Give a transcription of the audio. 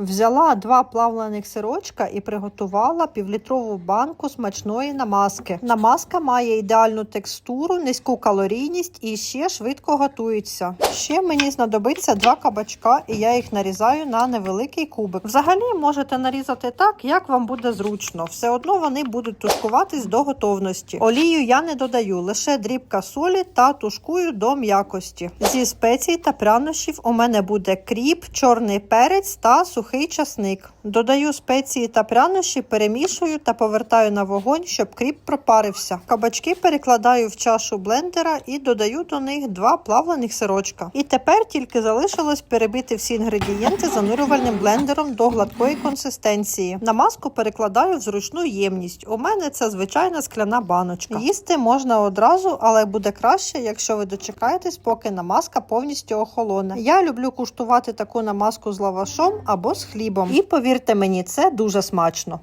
Взяла два плавлених сирочка і приготувала півлітрову банку смачної намазки. Намазка має ідеальну текстуру, низьку калорійність і ще швидко готується. Ще мені знадобиться два кабачка, і я їх нарізаю на невеликий кубик. Взагалі можете нарізати так, як вам буде зручно. Все одно вони будуть тушкуватись до готовності. Олію я не додаю, лише дрібка солі та тушкую до м'якості. Зі спецій та прянощів у мене буде кріп, чорний перець та сухий часник. Додаю спеції та прянощі, перемішую та повертаю на вогонь, щоб кріп пропарився. Кабачки перекладаю в чашу блендера і додаю до них два плавлених сирочка. І тепер тільки залишилось перебити всі інгредієнти занурювальним блендером до гладкої консистенції. Намазку перекладаю в зручну ємність. У мене це звичайна скляна баночка. Їсти можна одразу, але буде краще, якщо ви дочекаєтесь, поки намазка повністю охолоне. Я люблю куштувати таку намазку з лавашом або з хлібом. І повірте мені, це дуже смачно.